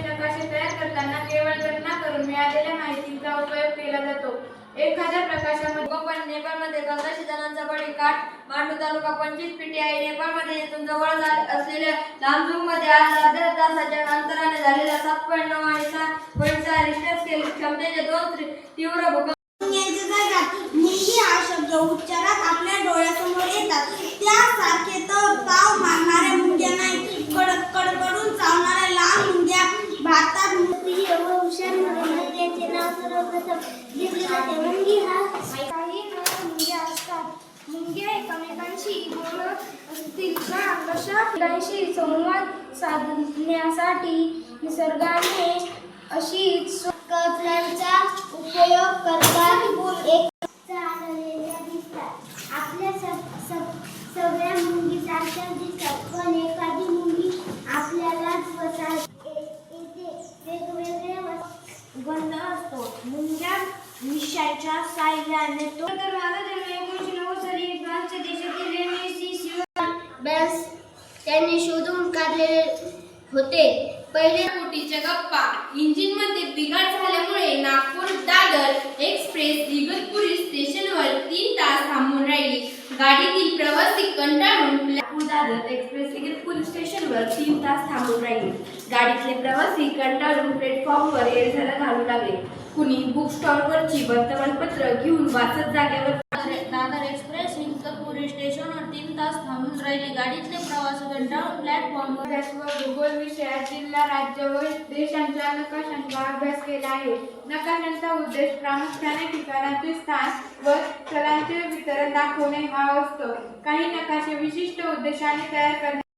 रेल्वेचे नकाशे तयार करताना केवळ गणना करून मिळालेल्या माहितीचा उपयोग केला जातो. एखाद्या प्रकाशामध्ये पण नेपाळमध्ये पंधराशे जणांचा बळी काठ मांडू तालुका पंचवीस पिटी आहे. नेपाळमध्ये येथून जवळ असलेल्या लांबजूगमध्ये आज अर्ध्या तासाच्या अंतराने झालेल्या सात पॉईंट नऊ आणि सहा पॉईंट सहा रिश्टर स्केल क्षमतेचे दोन तीव्र भूकंप सर्वप्रथम जाते मुंगी हा काही मुंग्या असतात मुंग्या एकमेकांशी बोलत असतील का कशा एकमेकांशी संवाद साधण्यासाठी निसर्गाने अशीच कपड्यांचा उपयोग करतात. एक मुंग्या मिशाच्या साह्याने तो तर माझा जन्म एकोणीसशे नव्वद साली फ्रान्सच्या देशातील रेनेसी शिवा त्यांनी शोधून काढलेले होते. पहिले कोटीच्या गप्पा. इंजिनमध्ये बिघाड झाल्यामुळे नागपूर दादर एक्सप्रेस इगतपुरी स्टेशनवर तीन तास थांबून राहिली गाडीतील प्रवासी कंटाळून नागपूर दादर एक्सप्रेस इगतपुरी स्टेशनवर तीन तास थांबून राहिले. गाडीतले प्रवासी कंटाळून प्लॅटफॉर्मवर एरझाला घालू लागले. कुणी बुक स्टॉलवरची वर्तमानपत्र घेऊन वाचत जागेवर दादर एक्सप्रेस इंकपुरी स्टेशनवर तीन तास थांबून राहिली गाडीतले प्रवास कंटाळून प्लॅटफॉर्मवर अभ्यास व भूगोल विषयात जिल्हा राज्य व देशांच्या नकाशांचा अभ्यास केला आहे. नकाशांचा उद्देश प्रामुख्याने ठिकाणाचे स्थान व स्थलांचे वितरण दाखवणे हा असतो. काही नकाशे विशिष्ट उद्देशाने तयार करणे